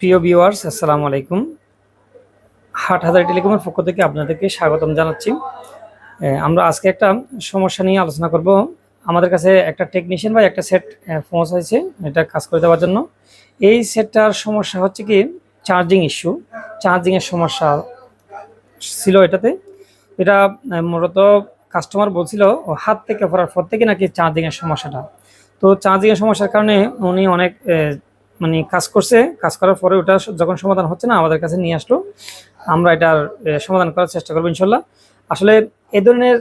প্রিয় ভিউয়ার্স আসসালামু আলাইকুম। হাট হাজার টেলিকমের পক্ষ থেকে আপনাদেরকে স্বাগতম জানাচ্ছি। আমরা আজকে একটা সমস্যা নিয়ে আলোচনা করব। আমাদের কাছে একটা টেকনিশিয়ান বা একটা সেট পৌঁছ হয়েছে এটা কাজ করে দেওয়ার জন্য। এই সেটটার সমস্যা হচ্ছে কি চার্জিং ইস্যু চার্জিংয়ের সমস্যা ছিল এটাতে। এটা মূলত কাস্টমার বলছিল হাত থেকে পড়ার পর থেকে নাকি চার্জিংয়ের সমস্যাটা। তো চার্জিংয়ের সমস্যার কারণে উনি অনেক মানে কাজ করছে, কাজ করার পরে ওটা যখন সমাধান হচ্ছে না, আমাদের কাছে নিয়ে আসলো। আমরা এটার সমাধান করার চেষ্টা করব ইনশাল্লাহ। আসলে এ ধরনের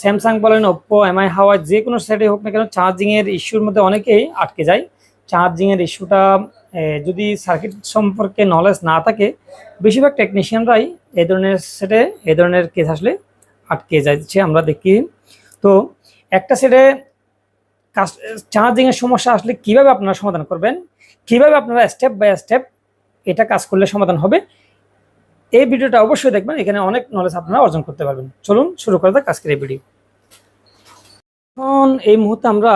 স্যামসাং বলেন ওপ্পো এমআই হাওয়াই যে কোনো সেটে হোক না কেন চার্জিংয়ের ইস্যুর মধ্যে অনেকেই আটকে যায়। চার্জিংয়ের ইস্যুটা যদি সার্কিট সম্পর্কে নলেজ না থাকে, বেশিরভাগ টেকনিশিয়ানরাই এই ধরনের সেটে এই ধরনের কেস আসলে আটকে যাচ্ছে, আমরা দেখি। তো একটা সেটে চার্জিংয়ের সমস্যা আসলে কীভাবে আপনারা সমাধান করবেন? কীভাবে আপনারা স্টেপ বাই স্টেপ এটা কাজ করলে সমাধান হবে, এই ভিডিওটা অবশ্যই দেখবেন, এখানে অনেক নলেজ আপনারা অর্জন করতে পারবেন। চলুন শুরু করা যাক আজকের এই ভিডিও এখন এই মুহূর্তে আমরা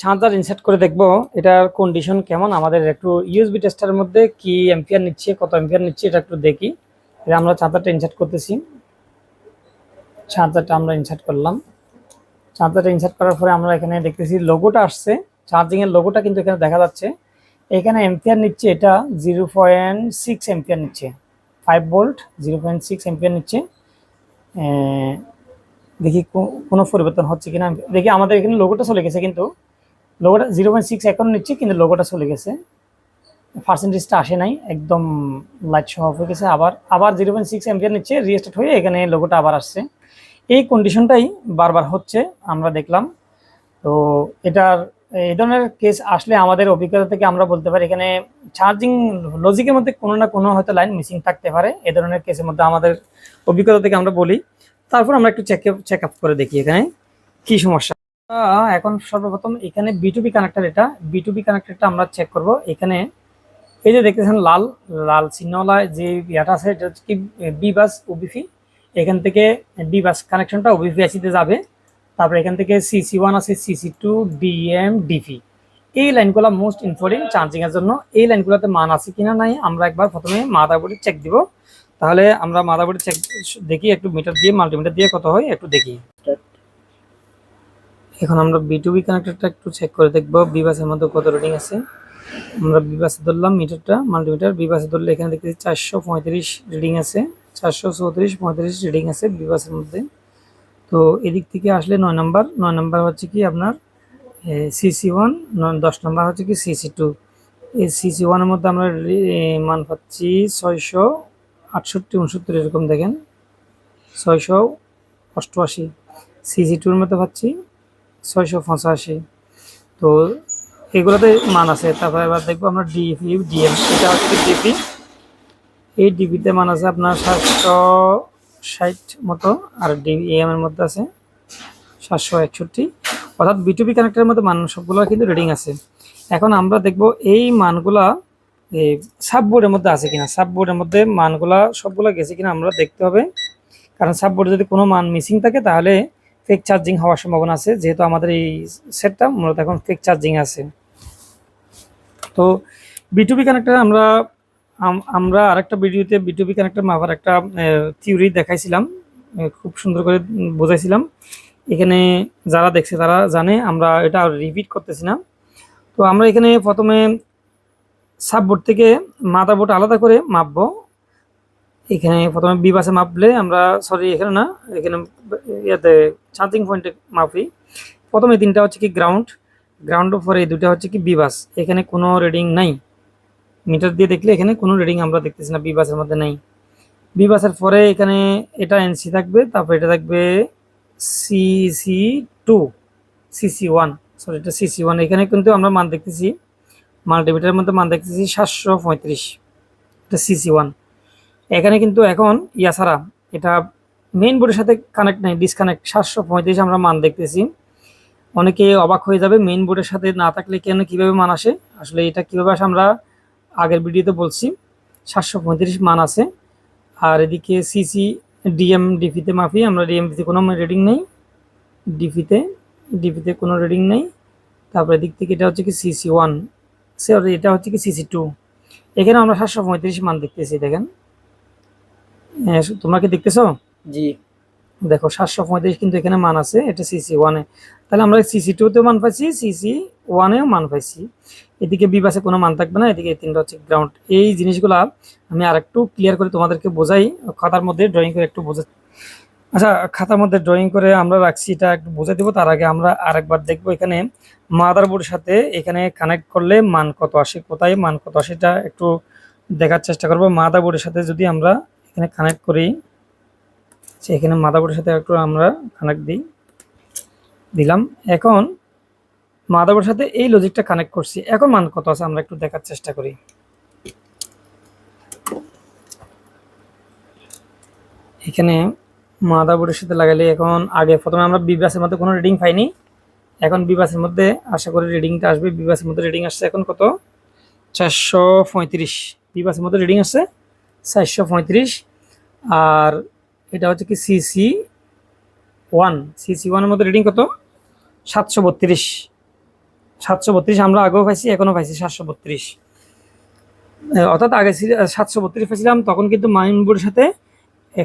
চার্জার ইনসার্ট করে দেখব, এটার কন্ডিশন কেমন, আমাদের একটু ইউএসবি টেস্টারের মধ্যে কি এম্পিয়ার নিচ্ছে, কত এম্পিয়ার নিচ্ছে, এটা একটু দেখি। এটা আমরা চার্জারটা ইনসার্ট করতেছি। চার্জারটা আমরা ইনসার্ট করলাম। চার্জারটা ইনসার্ট করার পরে আমরা এখানে দেখতেছি লোগোটা আসছে। চার্জিংয়ের লোগোটা কিন্তু এখানে দেখা যাচ্ছে। এখানে এম্পিয়ার নিচ্ছে এটা জিরো পয়েন্ট সিক্স এম্পিয়ার নিচ্ছে। Five volt zero point six ampere নিচ্ছে। দেখি কোনো পরিবর্তন হচ্ছে কিনা। দেখি আমাদের এখানে লোগোটা চলে গেছে কিন্তু লোগোটা জিরো পয়েন্ট সিক্স এখন নিচ্ছে কিন্তু লোগোটা চলে গেছে। পার্সেন্টেজটা আসে নাই, একদম লাইট সহ হয়ে গেছে। আবার আবার জিরো পয়েন্ট সিক্স এম্পিয়ার নিচ্ছে রিস্টার্ট হয়ে এখানে লোগোটা আবার আসছে। এই কন্ডিশনটাই বারবার হচ্ছে, আমরা দেখলাম। তো এটার এই ধরনের কেস আসলে আমাদের অভিজ্ঞতা থেকে আমরা বলতে পারি, এখানে চার্জিং লজিকের মধ্যে কোনো না কোনো হয়তো লাইন মিসিং থাকতে পারে এ ধরনের কেসের মধ্যে আমাদের অভিজ্ঞতা থেকে আমরা বলি। তারপর আমরা একটু চেক চেক আপ করে দেখি এখানে কি সমস্যা। এখন সর্বপ্রথম এখানে বিটুবি কানেক্টার এটা বিটুবি কানেক্টরটা আমরা চেক করব। এখানে এই যে দেখতেছেন লাল লাল চিহ্নওয়ালা যে ইয়াটা আছে, এটা হচ্ছে কি বি বাস ওবিফি এখান থেকে বি বাস কানেকশনটা ওবিফি আইসিতে যাবে। তারপরে এখান থেকে সিসি ওয়ান আছে সিসি টু ডিএম ডিপি এই লাইনগুলো মোস্ট ইম্পর্টেন্ট চার্জিং এর জন্য। এই লাইনগুলোতে মান আছে কিনা নাই, আমরা একবার প্রথমে মাদারবোর্ডে চেক দিব। তাহলে আমরা মাদারবোর্ডে চেক দেখি, একটু মিটার দিয়ে মাল্টিমিটার দিয়ে কত হয়, একটু দেখি। এখন আমরা বিটুবি কানেক্টরটা একটু চেক করে দেখব বিবাসের মধ্যে কত রিডিং আছে। আমরা বিবাসে ধরলাম মিটারটা মাল্টিমিটার বিবাসে ধরলে এখানে দেখতেছি চারশো পঁয়ত্রিশ রিডিং আছে, চারশো চৌত্রিশ পঁয়ত্রিশ রিডিং আছে বিবাসের মধ্যে। তো এদিক থেকে আসলে নয় নম্বর নয় নম্বর হচ্ছে কি আপনার সিসি ওয়ান দশ নম্বর হচ্ছে কি সিসি টু এই সিসি ওয়ানের মধ্যে আমরা মান পাচ্ছি ছয়শো আটষট্টি, উনসত্তর এরকম দেখেন। ছয়শো অষ্টআশি সিসি টুর মধ্যে পাচ্ছি ছয়শো পঁচাশি। তো এগুলোতে মান আছে, তারপরে এবার দেখব আমরা ডিপি ডিএম এটা হচ্ছে ডিপি এই ডিপিতে মান আছে আপনার সাতশো ষাট মতো, আর ডিএম এর মধ্যে আছে সাতশো একষট্টি। অর্থাৎ বিটুবি কানেক্টরের মধ্যে মান সবগুলো কিন্তু রিডিং আছে। এখন আমরা দেখব এই মানগুলা এই সাববোর্ডের মধ্যে আছে কিনা। সাববোর্ডের মধ্যে মানগুলা সবগুলো গেছে কিনা আমরা দেখতে হবে। কারণ সাববোর্ডে যদি কোনো মান মিসিং থাকে, তাহলে ফেক চার্জিং হওয়ার সম্ভাবনা আছে। যেহেতু আমাদের এই সেটটা মূলত এখন ফেক চার্জিং আছে। তো বিটুবি কানেক্টর আমরা আম- আমরা আরেকটা ভিডিওতে বিটুবি কানেক্টর মাপার একটা থিওরি দেখাইছিলাম খুব সুন্দর করে বোঝাইছিলাম। এখানে যারা দেখছে তারা জানে, আমরা এটা রিপিট করতেছি না। তো আমরা এখানে প্রথমে সাববোর্ড থেকে মাদা বোর্ড আলাদা করে মাপবো। এখানে প্রথমে বিবাসে মাপলে আমরা সরি এখানে না, এখানে ইয়াতে চার্জিং পয়েন্টে মাপি। প্রথমে তিনটা হচ্ছে কি গ্রাউন্ড গ্রাউন্ড পরে দুটা হচ্ছে কি বিবাস এখানে কোনো রিডিং নাই। মিটার দিয়ে দেখলে এখানে কোনো রিডিং আমরা দেখতেছি না বিবাসের মধ্যে নাই। বিবাসের পরে এখানে এটা এনসি থাকবে, তারপর এটা থাকবে CC two CC one sorry এটা সিসি ওয়ান এখানে কিন্তু আমরা মান দেখতেছি, মাল্টিমিটারের মধ্যে মান দেখতেছি সাতশো পঁয়ত্রিশ, এটা সিসি ওয়ান এখানে কিন্তু এখন, ইয়া ছাড়া, এটা মেইন বোর্ডের সাথে কানেক্ট নাই ডিসকানেক্ট সাতশো পঁয়ত্রিশ আমরা মান দেখতেছি। অনেকে অবাক হয়ে যাবে মেইন বোর্ডের সাথে না থাকলে কেন কীভাবে মান আসে? আসলে এটা কীভাবে আসে আমরা আগের ভিডিওতে বলছি, সাতশো পঁয়ত্রিশ মান আছে। আর এদিকে সিসি ডিএম ডিপিতে মাফি, আমরা ডিএমপিতে কোনো রেডিং নেই। ডিপিতে ডিপিতে কোনো রেডিং নেই। তারপরে এদিক থেকে এটা হচ্ছে কি সিসি ওয়ান সরি এটা হচ্ছে কি সিসি টু এখানে আমরা সাতশো পঁয়ত্রিশ মান দেখতেছি, দেখেন। তোমরা কি দেখতেছো? জি। দেখো, সাতশো পঁয়ত্রিশ কিন্তু এখানে মান আছে, এটা সিসি ওয়ানে তাহলে আমরা সিসি টুতেও মান পাইছি সিসি ওয়ানেও মান পাইছি। এদিকে বি বাসে কোনো মান থাকবে না, এদিকে তিনটা হচ্ছে গ্রাউন্ড এই জিনিসগুলা আমি আর একটু ক্লিয়ার করে তোমাদেরকে বোঝাই, খাতার মধ্যে ড্রয়িং করে একটু বোঝা আচ্ছা খাতার মধ্যে ড্রয়িং করে আমরা রাখছি, এটা একটু বোঝাই দেবো, তার আগে আমরা আরেকবার দেখব এখানে মাদারবোর্ডের সাথে এখানে কানেক্ট করলে মান কত আসে, কোথায় মান কত আসে, এটা একটু দেখার চেষ্টা করব। মাদারবোর্ডের সাথে যদি আমরা এখানে কানেক্ট করি আচ্ছা, এখানে মাদারবোর্ডের সাথে একটু আমরা কানেক্ট দিই। দিলাম। এখন মাদারবোর্ডের সাথে এই লজিকটা কানেক্ট করছি। এখন মান কত আছে আমরা একটু দেখার চেষ্টা করি। এখানে মাদারবোর্ডের সাথে লাগালে এখন আগে প্রথমে আমরা বিবাসের মধ্যে কোনো রিডিং পাইনি। এখন বিবাসের মধ্যে আশা করি রিডিংটা আসবে। বিবাসের মধ্যে রিডিং আসছে এখন কত? চারশো পঁয়ত্রিশ। বিবাসের মধ্যে রিডিং আসছে চারশো পঁয়ত্রিশ। আর এটা হচ্ছে কি সিসি ওয়ান সিসি ওয়ানের মধ্যে রিডিং কত? সাতশো বত্রিশ। সাতশো বত্রিশ আমরা আগেও পাইছি, এখনও পাইছি সাতশো বত্রিশ। অর্থাৎ আগে সাতশো বত্রিশ পাইছিলাম, তখন কিন্তু মাইন বোর্ডের সাথে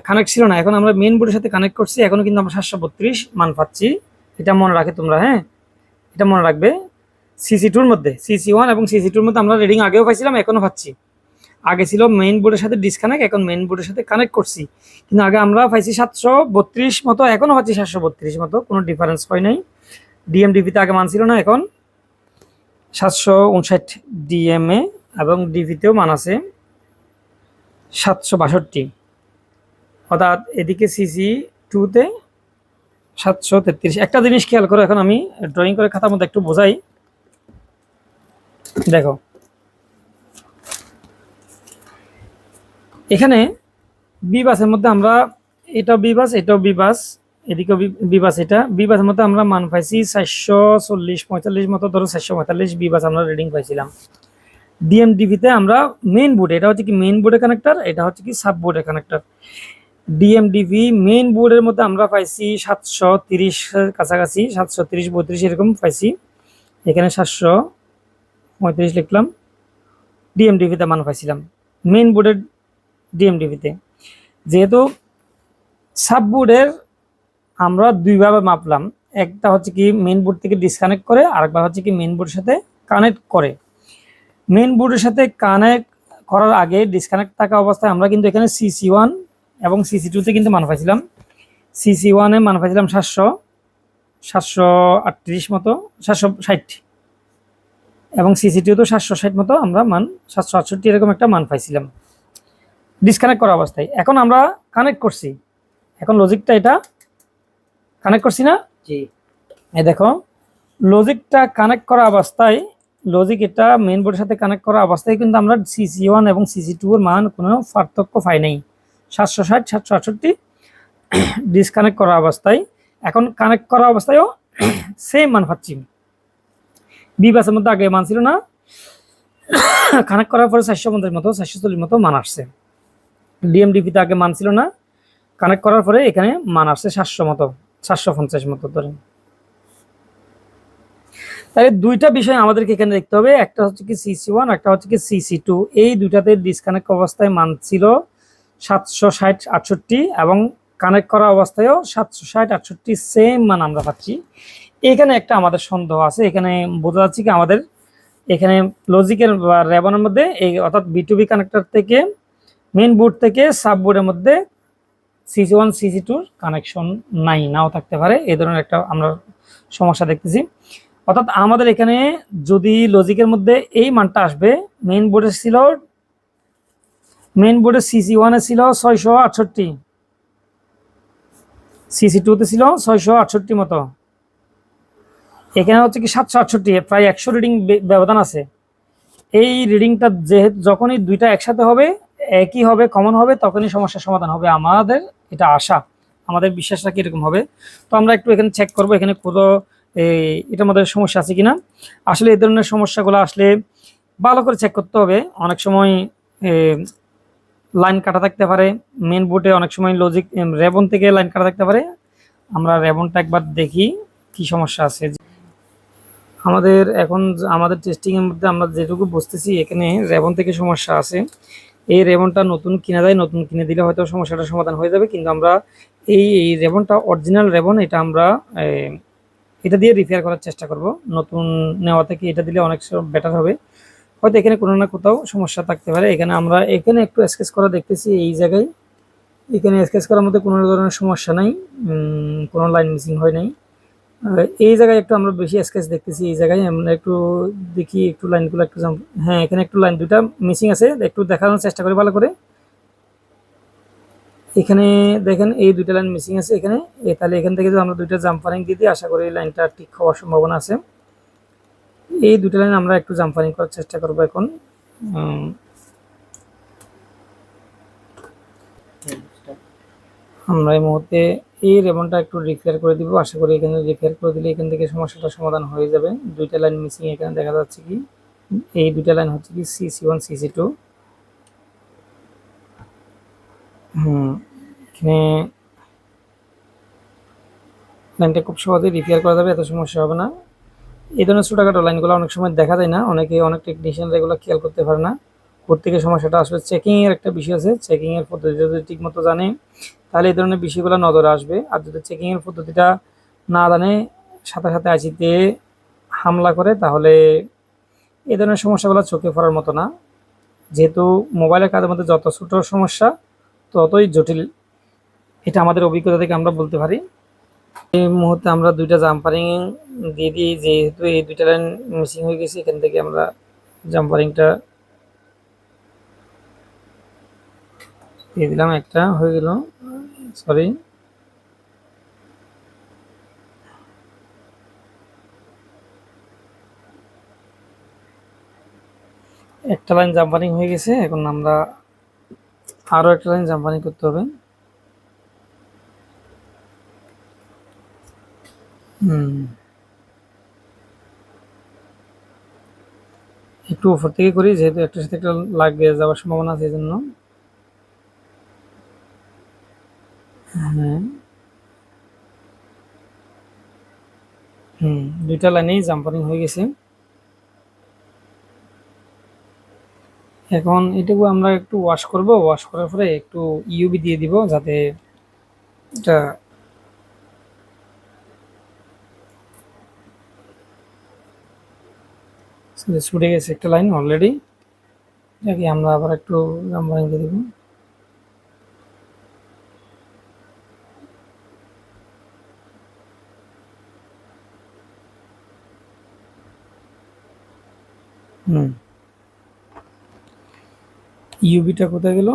কানেক্ট ছিল না। এখন আমরা মেন বোর্ডের সাথে কানেক্ট করছি, এখনও কিন্তু আমরা সাতশো বত্রিশ মান পাচ্ছি। এটা মনে রাখে তোমরা হ্যাঁ? এটা মনে রাখবে। সিসি টুর মধ্যে সিসি ওয়ান এবং সিসি টুর মধ্যে আমরা রিডিং আগেও পাইছিলাম, এখনও পাচ্ছি। আগে ছিল মেইন বোর্ডের সাথে ডিসকানেক্ট এখন মেইন বোর্ডের সাথে কানেক্ট করছি। কিন্তু আগে আমরা পাইছি সাতশো বত্রিশ মতো, এখনও পাচ্ছি সাতশো বত্রিশ মতো, কোনো ডিফারেন্স হয় নাই। ডিএমডিপিতে আগে মান ছিল না, এখন সাতশো উনষাট ডিএমএ এবং ডিভিতেও মান আছে সাতশো বাষট্টি। অর্থাৎ এদিকে সিসি টুতে সাতশো তেত্রিশ। একটা জিনিস খেয়াল করো, এখন আমি ড্রয়িং করে খাতার মধ্যে একটু বোঝাই। দেখো এখানে বিবাসের মধ্যে আমরা এটাও বিবাস এটাও বিবাস, এদিকেও বিবাস এটা। বিবাসের মধ্যে আমরা মান পাইছি চারশো চল্লিশ, পঁয়তাল্লিশ মতো, ধরো চারশো পঁয়তাল্লিশ বিবাস আমরা রিডিং পাইছিলাম। ডিএমডিভিতে আমরা মেইন বোর্ড এটা হচ্ছে কি মেইন বোর্ডের কানেক্টার এটা হচ্ছে কি সাব বোর্ডের কানেক্টর ডিএমডিভি মেইন বোর্ডের মধ্যে আমরা পাইছি সাতশো তিরিশ কাছাকাছি, সাতশো তিরিশ, বত্রিশ এরকম পাইছি। এখানে সাতশো পঁয়ত্রিশ লিখলাম। ডিএমডিভিতে মান পাইছিলাম। মেইন বোর্ডের ডিএমডিভিতে যেহেতু সাববোর্ডের আমরা দুইভাবে মাপলাম। একটা হচ্ছে কি মেইন বোর্ড থেকে ডিসকানেক্ট করে, আরেকবার হচ্ছে কি মেইন বোর্ডের সাথে কানেক্ট করে। মেইন বোর্ডের সাথে কানেক্ট করার আগে ডিসকানেক্ট থাকা অবস্থায় আমরা কিন্তু এখানে সিসি ওয়ান এবং সিসি টুতে কিন্তু মান পাইছিলাম। সিসি ওয়ানে মান পাইছিলাম সাতশো সাতশো আটত্রিশ মতো, সাতশো ষাট। এবং সিসি টুতেও সাতশো ষাট মতো, আমরা মান সাতশো আটষট্টি এরকম একটা মান পাইছিলাম। ডিসকানেক্ট করা অবস্থায়। এখন আমরা কানেক্ট করছি। এখন লজিকটা এটা কানেক্ট করছি না? জি। এই দেখো লজিকটা কানেক্ট করা অবস্থায় লজিক এটা মেন বোর্ডের সাথে কানেক্ট করা অবস্থায় কিন্তু আমরা সিসি ওয়ান এবং সিসি টু এর মান কোনো পার্থক্য পাই নাই। সাতশো ষাট সাতশো আটষট্টি ডিসকানেক্ট করা অবস্থায়। এখন কানেক্ট করা অবস্থায়ও সেম মান পাচ্ছি। বিবাসের মধ্যে আগে মান ছিল না। কানেক্ট করার পরে চারশো পঞ্চাশ মতো চারশো চল্লিশ মতো মান আসছে। ডিএমডিপিতে আগে মান ছিল না। কানেক্ট করার পরে এখানে মান আসছে সাতশো মতো, সাতশো পঞ্চাশ মতো ধরেন তাহলে দুইটা বিষয় আমাদেরকে এখানে দেখতে হবে। একটা হচ্ছে কি সিসি ওয়ান একটা হচ্ছে কি সিসি টু এই দুইটাতে ডিসকানেক্ট অবস্থায় মান ছিল সাতশো ষাট আটষট্টি এবং কানেক্ট করা অবস্থায়ও সাতশো ষাট আটষট্টি সেম মান আমরা পাচ্ছি। এখানে একটা আমাদের সন্দেহ আছে। এখানে বোঝা যাচ্ছে কি আমাদের এখানে লজিকের বা র্যাবনের মধ্যে এই অর্থাৎ বিটুবি কানেক্টর থেকে মেন বোর্ড থেকে সাব বোর্ডের মধ্যে সিসি ওয়ান সিসি টুর কানেকশন নাই, নাও থাকতে পারে। এই ধরনের একটা আমরা সমস্যা দেখতেছি। অর্থাৎ আমাদের এখানে যদি লজিকের মধ্যে এই মানটা আসবে মেইন বোর্ডে ছিল মেইন বোর্ডে সিসি ওয়ানে ছিল ছয়শো আটষট্টি। সিসি টুতে ছিল ছয়শো আটষট্টি মতো। এখানে হচ্ছে কি সাতশো আটষট্টি, প্রায় একশো রিডিং ব্যবধান আছে। এই রিডিংটা যেহেতু যখনই দুইটা একসাথে হবে একই হবে কমন হবে, তখনই সমস্যার সমাধান হবে আমাদের, এটা আশা। আমাদের বিশ্বাসটা কীরকম হবে? তো আমরা একটু এখানে চেক করব, এখানে এই এটার মধ্যে সমস্যা আছে কিনা? আসলে এই ধরনের সমস্যাগুলো আসলে ভালো করে চেক করতে হবে। অনেক সময় লাইন কাটা থাকতে পারে মেন বোর্ডে অনেক সময় লজিক রেবন থেকে লাইন কাটা থাকতে পারে। আমরা রেবনটা একবার দেখি কি সমস্যা আছে। আমাদের এখন, আমাদের টেস্টিংয়ের মধ্যে আমরা যেটুকু বুঝতেছি, এখানে রেবন থেকে সমস্যা আছে। এই রেবনটা নতুন কিনা যায়, নতুন কিনে দিলে হয়তো সমস্যাটা সমাধান হয়ে যাবে। কিন্তু আমরা এই এই রেবনটা অরিজিনাল রেবন এটা আমরা এটা দিয়ে রিপেয়ার করার চেষ্টা করব। নতুন নেওয়া থেকে এটা দিলে অনেক বেটার হবে। হয়তো এখানে কোনো না কোথাও সমস্যা থাকতে পারে। এখানে আমরা, এখানে একটু স্কেচ করা দেখতেছি এই জায়গায়। এখানে স্কেচ করার মধ্যে কোনো ধরনের সমস্যা নাই। কোনো লাইন মিসিং হয় নাই। এই জায়গায় একটু আমরা বেশি স্কেচ দেখতেছি, এই জায়গায় আমরা একটু দেখি, একটু লাইনগুলো একটু হ্যাঁ এখানে একটু লাইন দুটা মিসিং আছে, একটু দেখানোর চেষ্টা করি ভালো করে। এখানে দেখেন এই দুইটা লাইন মিসিং আছে এখানে। তাহলে এখান থেকে আমরা দুইটা জাম্পারিং দিয়ে দিই, আশা করি এই লাইনটা ঠিক হওয়ার সম্ভাবনা আছে। এই দুটো লাইন আমরা একটু জাম্পারিং করার চেষ্টা করব এখন। আমরা এই মুহূর্তে এই রেবনটা একটু রিপেয়ার করে দিব। আশা করি এখানে রিপেয়ার করে দিলে এখান থেকে সমস্যাটা সমাধান হয়ে যাবে। দুইটা লাইন মিসিং এখানে দেখা যাচ্ছে কি, এই দুইটা লাইন হচ্ছে কি C C one C C two হুম, এখানে লাইনটা খুব সহজে রিপেয়ার করা যাবে, এত সমস্যা হবে না। এই ধরনের ছোটোখাটো লাইনগুলো অনেক সময় দেখা যায় না, অনেকে অনেক টেকনিশিয়ানরা এগুলো খেয়াল করতে পারে না। থেকে সমস্যাটা আসলে চেকিং এর একটা বিষয় আছে। চেকিংয়ের পদ্ধতি যদি ঠিকমতো জানে, তাহলে এই ধরনের বিষয়গুলো নজরে আসবে। আর যদি চেকিংয়ের পদ্ধতিটা না জানে, সাথে সাথে আইসিতে হামলা করে, তাহলে এই ধরনের সমস্যাগুলো চোখে পড়ার মতো না। যেহেতু মোবাইলের কাজের মধ্যে যত ছোট সমস্যা, ততই জটিল। এটা আমাদের অভিজ্ঞতা থেকে আমরা বলতে পারি। এই মুহূর্তে আমরা দুইটা জাম্পারিং দিয়ে দিই। যেহেতু এই দুইটা লাইন মিসিং হয়ে গেছে, এখান থেকে আমরা জাম্পারিংটা দিয়ে দিলাম একটা, হয়ে গেল। সরি একটা লাইন জাম্পারিং হয়ে গেছে, এখন আমরা আরও একটা লাইন জাম্পারিং করতে হবে। একটু উপর থেকে করি, যেহেতু একটার সাথে একটা লাগিয়ে যাওয়ার সম্ভাবনা আছে, এই জন্য হ্যাঁ হুম দুইটা লাইনেই জাম্পারিং হয়ে গেছে। এখন এটুকু আমরা একটু ওয়াশ করব। ওয়াশ করার পরে একটু ইউবি দিয়ে দিব যাতে এটা ছুটে গেছে একটা লাইন অলরেডি আমরা আবার একটু জাম্পারিং দিয়ে দিব। হুম। ইউবিটা কোথায় গেল?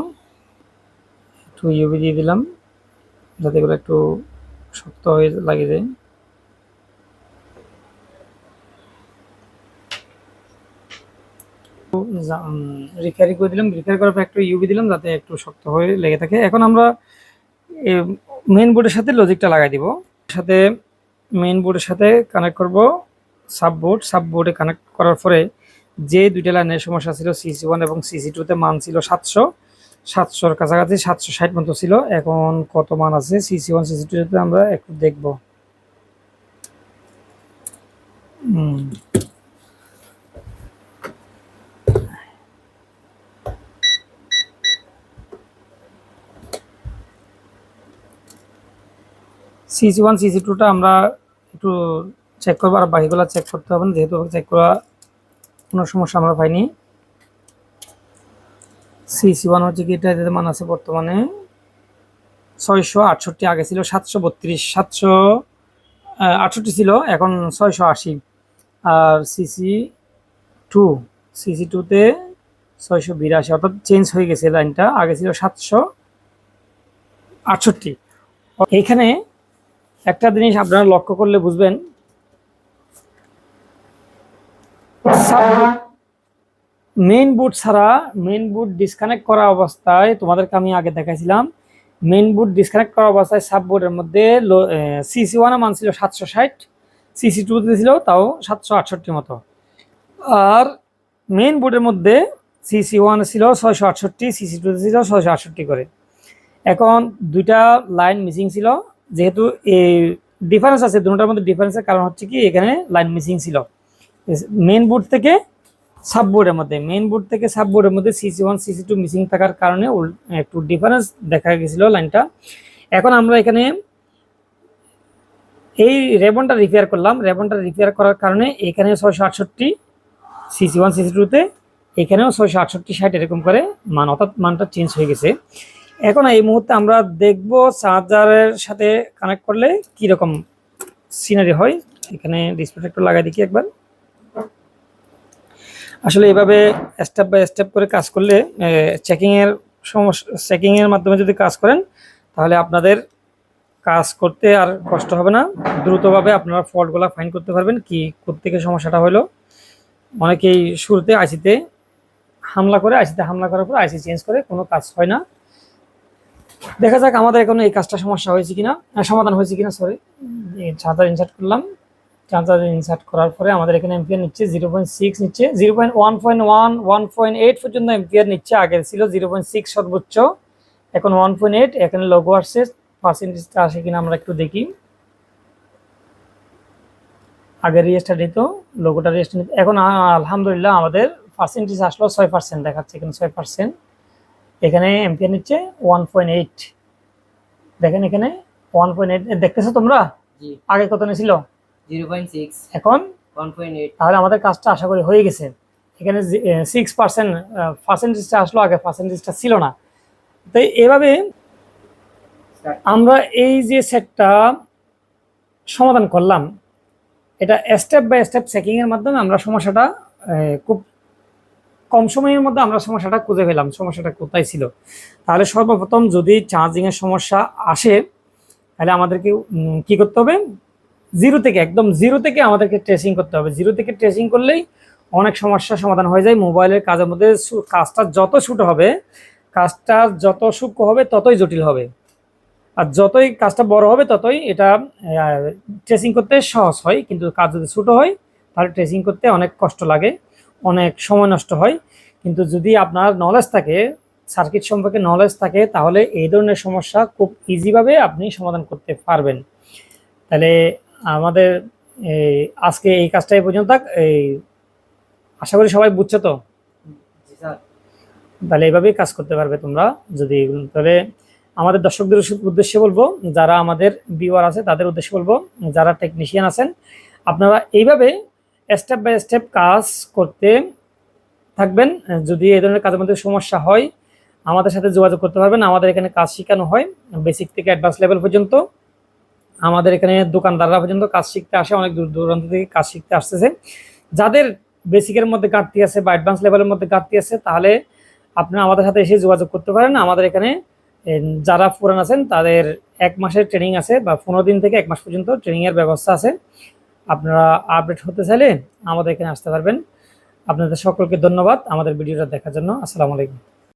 একটু ইউবি দিয়ে দিলাম, যাতে করে একটু শক্ত হয়ে লাগে যায় রিপেয়ারি করে দিলাম রিপেয়ার করার পর একটু ইউবি দিলাম, যাতে একটু শক্ত হয়ে লেগে থাকে। এখন আমরা মেইন বোর্ডের সাথে লজিকটা লাগাই দিব। সাথে মেইন বোর্ডের সাথে কানেক্ট করব সাব বোর্ড সাব বোর্ডে কানেক্ট করার পরে যে দুইটা লাইনের সমস্যা ছিল সিসি ওয়ান এবং সিসি টুতে মান ছিল সাতশো। সাতশোর কাছাকাছি সাতশো ষাট মতো ছিল। এখন কত মান আছে? সিসি ওয়ান সিসি টুতে আমরা একটু দেখব। সিসি ওয়ান সিসি টুটা আমরা একটু চেক করব, আর বাকিগুলো চেক করতে হবে যেহেতু চেক করা কোনো সমস্যা আমরা পাইনি। সিসি ওয়ান হচ্ছে কি, এটা মান আছে বর্তমানে ছয়শো আটষট্টি, আগে ছিল সাতশো বত্রিশ, সাতশো আটষট্টি ছিল, এখন ছয়শো আশি। আর সিসি টু সিসি টুতে ছয়শো বিরাশি, অর্থাৎ চেঞ্জ হয়ে গেছে লাইনটা আগে ছিল সাতশো আটষট্টি। এইখানে একটা জিনিস আপনারা লক্ষ্য করলে বুঝবেন মেইন বুট ছাড়া মেইন বুট ডিসকানেক্ট করা অবস্থায় তোমাদেরকে আমি আগে দেখাইছিলাম। মেইন বুট ডিসকানেক্ট করা অবস্থায় সাব বোর্ডের মধ্যে সিসি ওয়ানে মান ছিল সাতশো ষাট সিসি টুতে ছিল তাও সাতশো আটষট্টি মতো। আর মেইন বোর্ডের মধ্যে সিসি ওয়ান ছিল ছয়শো আটষট্টি সিসি টুতে ছিল ছয়শো আটষট্টি করে। এখন দুইটা লাইন মিসিং ছিল, যেহেতু এই ডিফারেন্স আছে, দুটার মধ্যে ডিফারেন্সের কারণ হচ্ছে কি, এখানে লাইন মিসিং ছিল। মেইন বোর্ড থেকে সাববোর্ডের মধ্যে মেইন বোর্ড থেকে সাববোর্ডের মধ্যে CC one CC two missing থাকার কারণে একটু ডিফারেন্স দেখা গেছিল লাইনটা। এখন আমরা এখানে এই রেবনটা রিপেয়ার করলাম। রেবনটা রিপেয়ার করার কারণে এখানে ছয়শো আটষট্টি সিসি ওয়ান সিসি টুতে এখানেও ছয়শো আটষট্টি, ষাট এরকম করে মান, অর্থাৎ মানটা চেঞ্জ হয়ে গেছে। এখন এই মুহূর্তে আমরা দেখব চার্জারের সাথে কানেক্ট করলে কীরকম সিনারি হয়। এখানে ডিসপ্লেটা একটু লাগাই দেখি একবার। আসলে এভাবে স্টেপ বাই স্টেপ করে কাজ করলে চেকিংয়ের সমস্যা চেকিংয়ের মাধ্যমে যদি কাজ করেন, তাহলে আপনাদের কাজ করতে আর কষ্ট হবে না। দ্রুতভাবে আপনারা ফল্টগুলো ফাইন করতে পারবেন কি থেকে সমস্যাটা হলো অনেকেই শুরুতে আইসিতে হামলা করে, আইসিতে হামলা করার পর আইসি চেঞ্জ করে, কোনো কাজ হয় না। দেখা যাক আমাদের এখন এই কাজটা সমস্যা হয়েছে কিনা সমাধান হয়েছে কিনা সরি চার্জার ইনসার্ট করলাম। চার্জার ইনসার্ট করার পরে আমাদের এখানে এম্পিয়ার নিচ্ছে জিরো পয়েন্ট সিক্স নিচ্ছে zero point one point one one point eight পর্যন্ত এম্পিয়ার নিচ্ছে আগে ছিল জিরো পয়েন্ট সিক্স সর্বোচ্চ এখন ওয়ান পয়েন্ট এইট এখানে লোগো আসছে পার্সেন্টেজটা আসে কিনা আমরা একটু দেখি। আগের রেজিস্টার নিত লোগোটা রেজিস্টার নিত এখন আলহামদুলিল্লাহ আমাদের পার্সেন্টেজ আসলো ছয় পার্সেন্ট দেখাচ্ছে এখানে ছয় পার্সেন্ট এখানে এম্পিয়ার নিচ্ছে ওয়ান পয়েন্ট এইট। দেখেন এখানে ওয়ান পয়েন্ট এইট দেখতেছো তোমরা? আগে কত নিয়েছিল জিরো পয়েন্ট সিক্স এখন? ওয়ান পয়েন্ট এইট তাহলে আমাদের কাজটা আশা করি হয়ে গেছে। এখানে সিক্স পার্সেন্ট পার্সেন্টেজটা আসলো আগে পার্সেন্টেজটা ছিল না। তো এভাবে আমরা এই যে সেটটা সমাধান করলাম এটা স্টেপ বাই স্টেপ চেকিংয়ের মাধ্যমে আমরা সমস্যাটা খুব কম সময়ের মধ্যে আমরা সমস্যাটা খুঁজে পেলাম সমস্যাটা কোথায় ছিল। তাহলে সর্বপ্রথম যদি চার্জিংয়ের সমস্যা আসে তাহলে আমাদেরকে কি করতে হবে? জিরো থেকে, একদম জিরো থেকে আমাদেরকে ট্রেসিং করতে হবে। জিরো থেকে ট্রেসিং করলেই অনেক সমস্যার সমাধান হয়ে যায়। মোবাইলের কাজের মধ্যে কাজটা যত ছোট হবে, কাজটা যত সূক্ষ্ম হবে, ততই জটিল হবে। আর যতই কাজটা বড় হবে, ততই এটা ট্রেসিং করতে সহজ হয়। কিন্তু কাজ যদি ছোট হয়, তাহলে ট্রেসিং করতে অনেক কষ্ট লাগে, অনেক সময় নষ্ট হয়। কিন্তু যদি আপনার নলেজ থাকে সার্কিট সম্পর্কে নলেজ থাকে, তাহলে এই ধরনের সমস্যা খুব ইজিভাবে আপনি সমাধান করতে পারবেন। তাহলে আমাদের এই আজকে এই কাজটা এই পর্যন্ত থাক। এই আশা করি সবাই বুঝছ তো? তাহলে এইভাবেই কাজ করতে পারবে তোমরা যদি তাহলে আমাদের দর্শকদের উদ্দেশ্যে বলব যারা আমাদের ভিউয়ার আছে তাদের উদ্দেশ্যে বলব যারা টেকনিশিয়ান আছেন আপনারা এইভাবে স্টেপ বাই স্টেপ কাজ করতে থাকবেন। যদি এই ধরনের কাজের মধ্যে সমস্যা হয় আমাদের সাথে যোগাযোগ করতে পারবেন। আমাদের এখানে কাজ শেখানো হয় বেসিক থেকে অ্যাডভান্স লেভেল পর্যন্ত। আমাদের এখানে দোকানদাররা পর্যন্ত কাজ শিখতে আসে, অনেক দূর দূরান্ত থেকে কাজ শিখতে আসতেছে। যাদের বেসিকের মধ্যে ঘাটতি আছে বা অ্যাডভান্স লেভেলের মধ্যে ঘাটতি আছে, তাহলে আপনারা আমাদের সাথে এসে যোগাযোগ করতে পারেন। আমাদের এখানে যারা পুরান আছেন, তাদের এক মাসের ট্রেনিং আছে বা পনেরো দিন থেকে এক মাস পর্যন্ত ট্রেনিংয়ের ব্যবস্থা আছে। আপনারা আপডেট হতে চাইলে আমাদের এখানে আসতে পারবেন। আপনাদের সকলকে ধন্যবাদ আমাদের ভিডিওটা দেখার জন্য। আসসালামু আলাইকুম।